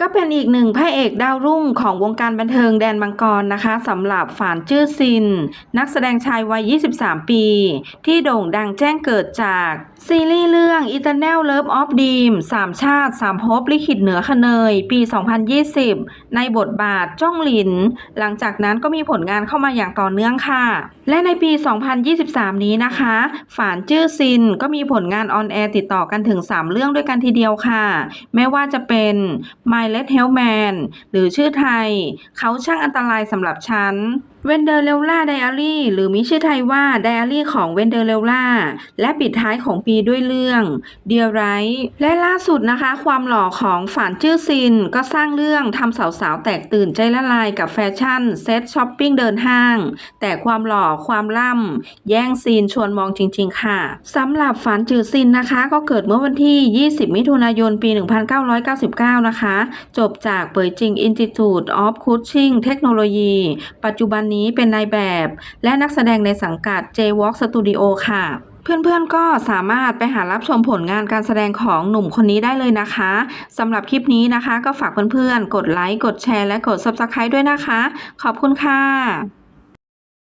ก็เป็นอีกหนึ่งพระเอกดาวรุ่งของวงการบันเทิงแดนมังกรนะคะสำหรับฝานจื้อซิน นักแสดงชายวัย 23 ปี ที่โด่งดังแจ้งเกิดจาก ซีรีส์เรื่อง Eternal Love of Dream สามชาติสามภพลิขิตเหนือคเนย ปี 2020 ในบทบาทจ้องหลิน หลังจากนั้นก็มีผลงานเข้ามาอย่างต่อเนื่องค่ะ และในปี 2023 นี้นะคะ ฝานจื้อซินก็มีผลงานออนแอร์ติดต่อกันถึง 3 เรื่องด้วยกันทีเดียวค่ะ ไม่ว่าจะเป็น My Let Help Man หรือชื่อไทย เขาช่างอันตรายสำหรับฉันเวนเดอร์เลล่าไดอารี่หรือมีชื่อไทยว่าไดอารี่ของเวนเดอร์เลล่าและปิดท้ายของปีด้วยเรื่องเดียร์ไรและล่าสุดนะคะ ความหล่อของฝานจื้อซิน ก็สร้างเรื่องทำสาวๆ แตกตื่นใจละลายกับแฟชั่น เซ็ตช้อปปิ้งเดินห้าง แต่ความหล่อความล่ำ แย่งซีนชวนมองจริง ๆ ค่ะสำหรับฝานจื้อซินนะคะ ก็เกิดเมื่อวันที่ 20 มิถุนายนปี 1999 นะคะ จบจากเปยจิง Institute of Coaching Technology ปัจจุบันนี้เป็นนายแบบ และนักแสดงในสังกัด J-Walk Studio ค่ะเพื่อนๆ ก็สามารถไปหารับชมผลงานการแสดงของหนุ่มคนนี้ได้เลยนะคะสำหรับคลิปนี้นะคะ ก็ฝากเพื่อนๆ กดไลค์ กดแชร์ และกด Subscribe ด้วยนะคะ ขอบคุณค่ะ